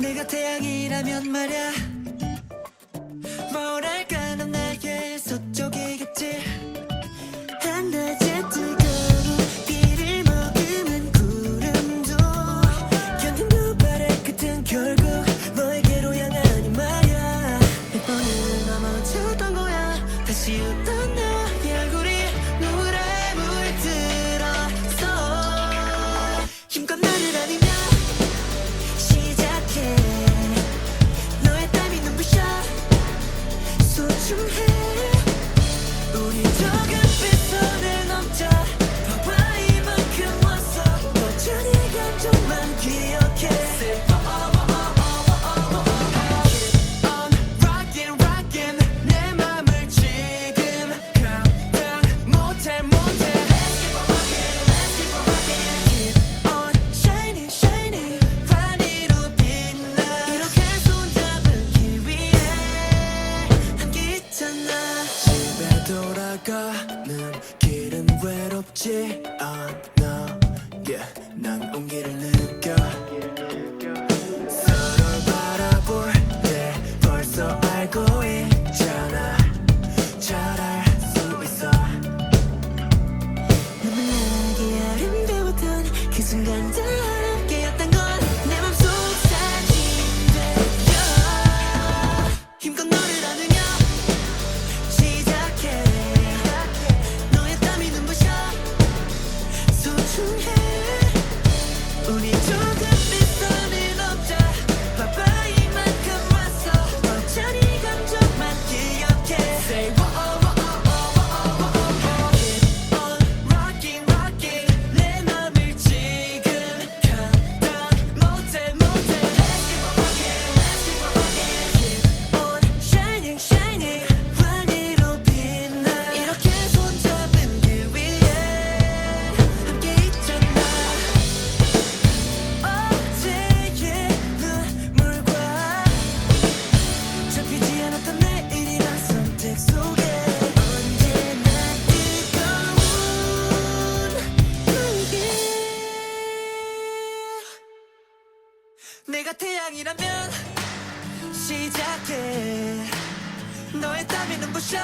내가 태양이라면 말야 뭐랄까 넌 나의 서쪽이겠지. 한낮에 뜨거운 비를 머금은 구름도 견딘 두 발의 끝은 결국 너에게로 향하니 말야. 몇 번을 넘어졌던 거야. 다시 웃다 돌아가는 길은 외롭지 않아 yeah. 난 온기를 내 내가 태양이라면 시작해. 너의 땀이 눈부셔.